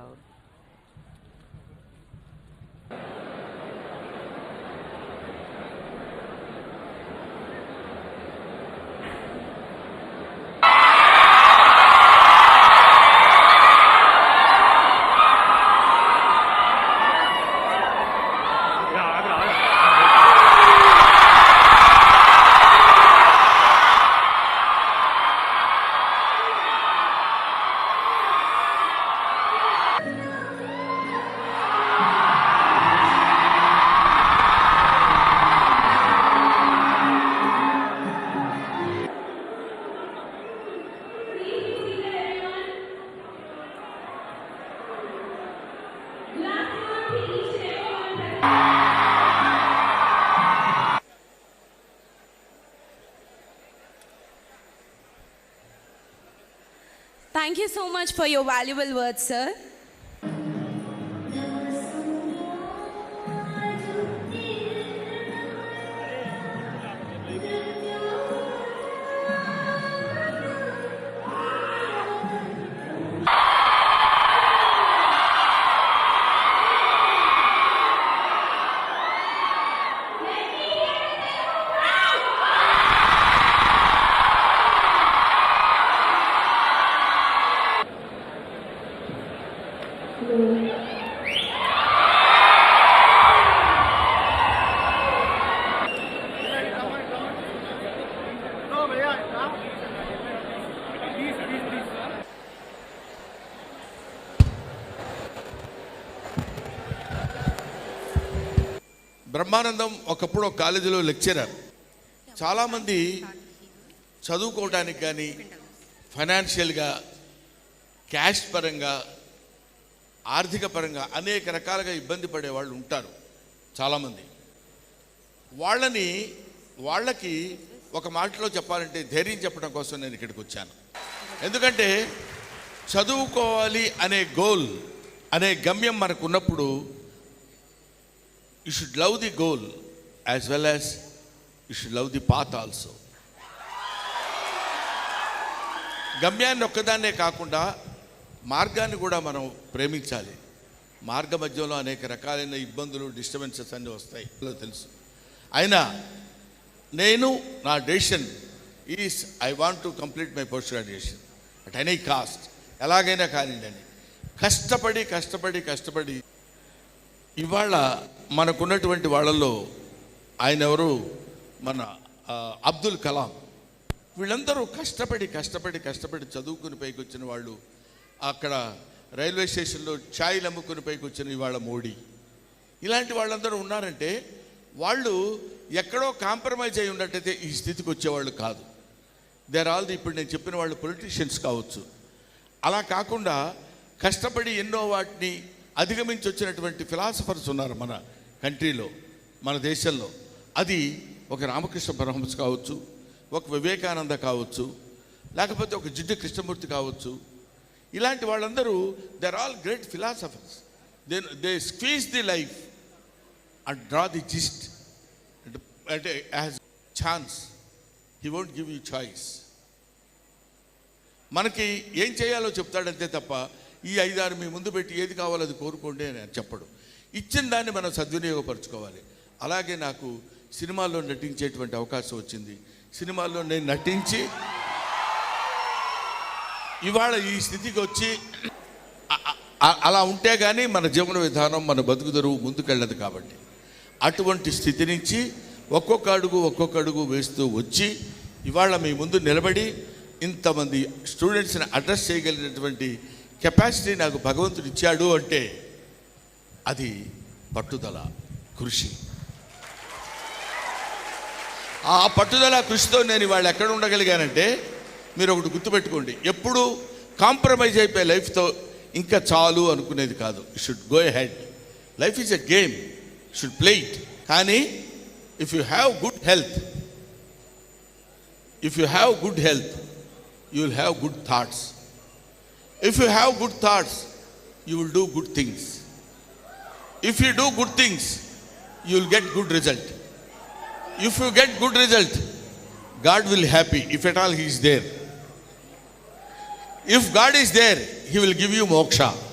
out. Thank you so much for your valuable words, sir. Brahmanandam ఒకప్పుడు ఒక కాలేజీలో lecturer చాలామంది చదువుకోవడానికి కానీ ఫైనాన్షియల్గా క్యాష్ పరంగా ఆర్థిక పరంగా అనేక రకాలుగా ఇబ్బంది పడే వాళ్ళు ఉంటారు చాలామంది. వాళ్ళని వాళ్ళకి ఒక మాటలో చెప్పాలంటే ధైర్యం చెప్పడం కోసం నేను ఇక్కడికి వచ్చాను. ఎందుకంటే చదువుకోవాలి అనే గోల్ అనే గమ్యం మనకు ఉన్నప్పుడు you should love the goal as well as you should love the path also గమ్యాన్ని ఒక్కదాన్నే కాకుండా మార్గాన్ని కూడా మనం ప్రేమించాలి. మార్గ మధ్యలో అనేక రకాలైన ఇబ్బందులు డిస్టర్బెన్సెస్ అన్నీ వస్తాయి. తెలుసు. అయినా నేను నా decision is I want to complete my post graduation at any cost ఎలాగైనా కానివ్వండి. కష్టపడి కష్టపడి కష్టపడి ఇవాళ మనకున్నటువంటి వాళ్ళల్లో ఆయన ఎవరు? మన అబ్దుల్ కలాం. వీళ్ళందరూ కష్టపడి కష్టపడి కష్టపడి చదువుకుని పైకి వచ్చిన వాళ్ళు అక్కడ రైల్వే స్టేషన్లో ఛాయ్లు అమ్ముకుని పైకి వచ్చిన ఇవాళ మోడీ. ఇలాంటి వాళ్ళందరూ ఉన్నారంటే వాళ్ళు ఎక్కడో కాంప్రమైజ్ అయి ఉన్నట్టయితే ఈ స్థితికి వచ్చేవాళ్ళు కాదు. దేర్ ఆల్ ది ఇప్పుడు నేను చెప్పిన వాళ్ళు పొలిటీషియన్స్ కావచ్చు. అలా కాకుండా కష్టపడి ఎన్నో వాటిని అధిగమించి వచ్చినటువంటి ఫిలాసఫర్స్ ఉన్నారు మన కంట్రీలో మన దేశంలో. అది ఒక రామకృష్ణ పరమహంస కావచ్చు ఒక వివేకానంద కావచ్చు లేకపోతే ఒక జిడ్డు కృష్ణమూర్తి కావచ్చు ఇలాంటి వాళ్ళందరూ they are all great philosophers they they squeeze the life and draw the gist అంటే as chance he won't give you choice మనకి ఏం చేయాలో చెప్తాడంతే తప్ప ఈ ఐదారు మీ ముందు పెట్టి ఏది కావాలో అది కోరుకోండి అని చెప్పడు. ఇచ్చిన దాన్ని మనం సద్వినియోగపరచుకోవాలి. అలాగే నాకు సినిమాల్లో నటించేటువంటి అవకాశం వచ్చింది. సినిమాల్లో నేను నటించి ఇవాళ ఈ స్థితికి వచ్చి అలా ఉంటే కానీ మన జీవన విధానం మన బతుకు తెరువు ముందుకెళ్ళదు కాబట్టి. అటువంటి స్థితి నుంచి ఒక్కొక్క అడుగు ఒక్కొక్క అడుగు వేస్తూ వచ్చి ఇవాళ మీ ముందు నిలబడి ఇంతమంది స్టూడెంట్స్ని అడ్రస్ చేయగలిగినటువంటి కెపాసిటీ నాకు భగవంతుడు ఇచ్చాడు అంటే అది పట్టుదల కృషి. ఆ పట్టుదల కృషితో నేను ఇవాళ ఎక్కడ ఉండగలిగానంటే మీరు ఒకటి గుర్తుపెట్టుకోండి. ఎప్పుడు కాంప్రమైజ్ అయిపోయే లైఫ్తో ఇంకా చాలు అనుకునేది కాదు. Should go head life is a game should play it కానీ if you have good health if you have good health you will have good thoughts if you have good thoughts you will do good things if you do good things you will get good result if you get good result god will happy if at all he is there. If god is there he will give you moksha